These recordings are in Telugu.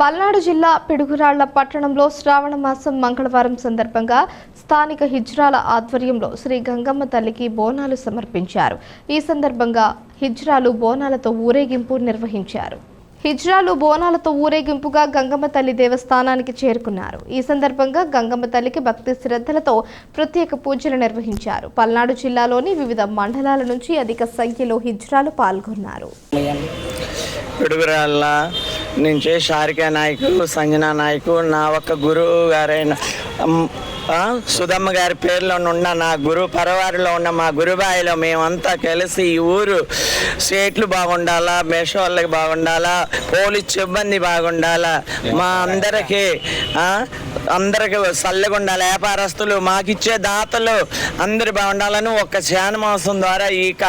పల్నాడు జిల్లా పిడుగురాళ్ళ పట్టణంలో శ్రావణ మాసం మంగళవారం సందర్భంగా స్థానిక హిజ్రాల ఆధ్వర్యంలో శ్రీ గంగమ్మ తల్లికి బోనాలు సమర్పించారు. ఈ సందర్భంగా హిజ్రాలు బోనాలతో ఊరేగింపు నిర్వహించారు. హిజ్రాలు బోనాలతో ఊరేగింపుగా గంగమ్మ తల్లి దేవస్థానానికి చేరుకున్నారు. ఈ సందర్భంగా గంగమ్మ తల్లికి భక్తి శ్రద్ధలతో ప్రత్యేక పూజలు నిర్వహించారు. పల్నాడు జిల్లాలోని వివిధ మండలాల నుంచి అధిక సంఖ్యలో హిజ్రాలు పాల్గొన్నారు. నుంచి షారికా నాయకు సంజనా నాయకు నా ఒక గురువు గారైన సుధమ్మ గారి పేరులో ఉన్న నా గురు పరవారిలో ఉన్న మా గురుబాయిలో మేమంతా కలిసి ఈ ఊరు స్టేట్లు బాగుండాలా మేషో వాళ్ళకి బాగుండాలా పోలీస్ సిబ్బంది బాగుండాలా మా అందరికీ అందరికి చల్లగా వ్యాపారస్తులు మాకిచ్చే దాతలు అందరు బాగుండాలని ఒక్క శానమాసం ద్వారా ఈ క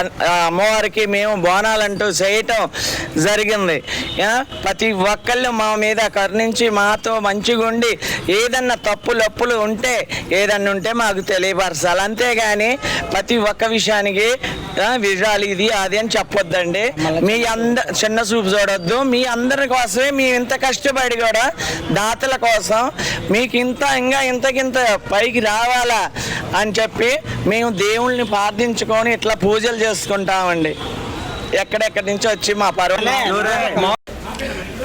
అమ్మవారికి మేము బోనాలంటూ చేయటం జరిగింది. ప్రతి ఒక్కళ్ళు మా మీద కరుణించి మాతో మంచిగా ఉండి ఏదన్నా తప్పులప్పులు ఉంటే ఏదన్నా ఉంటే మాకు తెలియపరచాలి. అంతేగాని ప్రతి ఒక్క విషయానికి విజయాలు ఇది అది అని చెప్పొద్దండి. మీ అంద చిన్న చూపు చూడొద్దు. మీ అందరి కోసమే మీ ఇంత కష్టపడి కూడా దాతల కోసం మీకు ఇంత ఇంకా ఇంతకింత పైకి రావాలా అని చెప్పి మేము దేవుళ్ళని ప్రార్థించుకొని ఇట్లా పూజలు చేసుకుంటామండి. ఎక్కడెక్కడి నుంచి వచ్చి మా పర్వ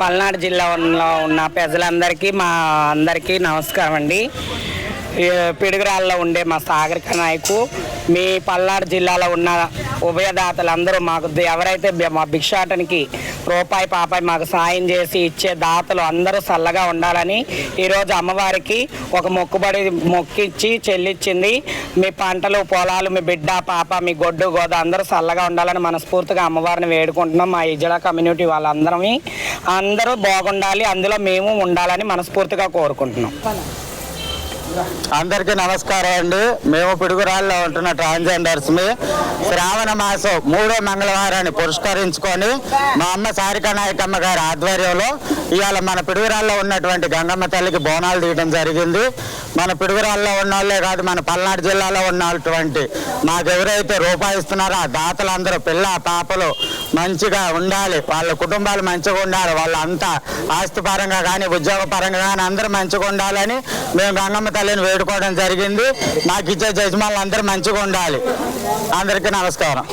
పల్నాడు జిల్లాలో ఉన్న ప్రజలందరికీ మా అందరికీ నమస్కారం అండి ఈ పిడుగురాల్లో ఉండే మా సాగరిక నాయకు మీ పల్నాడు జిల్లాలో ఉన్న ఉభయదాతలందరూ మాకు ఎవరైతే మా భిక్షాటనికి రూపాయి పాపాయి మాకు సాయం చేసి ఇచ్చే దాతలు అందరూ చల్లగా ఉండాలని ఈరోజు అమ్మవారికి ఒక మొక్కుబడి మొక్కిచ్చి చెల్లించింది మీ పంటలు పొలాలు మీ బిడ్డ పాప మీ గొడ్డు గోద అందరూ చల్లగా ఉండాలని మనస్ఫూర్తిగా అమ్మవారిని వేడుకుంటున్నాం. మా ఇజడా కమ్యూనిటీ వాళ్ళందరం అందరూ బాగుండాలి అందులో మేము ఉండాలని మనస్ఫూర్తిగా కోరుకుంటున్నాం. అందరికీ నమస్కారం అండి. మేము పిడుగురాల్లో ఉంటున్న ట్రాన్స్జెండర్స్ మీ శ్రావణ మాసం మూడో మంగళవారాన్ని పురస్కరించుకొని మా అమ్మ సారికా నాయకమ్మ గారి ఆధ్వర్యంలో ఇవాళ మన పిడుగురాల్లో ఉన్నటువంటి గంగమ్మ తల్లికి బోనాలు తీయడం జరిగింది. మన పిడుగురాల్లో ఉన్న వాళ్ళే కాదు మన పల్నాడు జిల్లాలో ఉన్నటువంటి మాకు ఎవరైతే రూపాయి ఇస్తున్నారో ఆ దాతలందరూ పిల్ల పాపలు మంచిగా ఉండాలి. వాళ్ళ కుటుంబాలు మంచిగా ఉండాలి. వాళ్ళంతా ఆస్తిపరంగా కానీ ఉద్యోగ పరంగా కానీ అందరూ మంచిగా ఉండాలని మేము గంగమ్మ తల్లిని వేడుకోవడం జరిగింది. నాకు ఇచ్చే యజమానులు అందరూ మంచిగా ఉండాలి. అందరికీ నమస్కారం.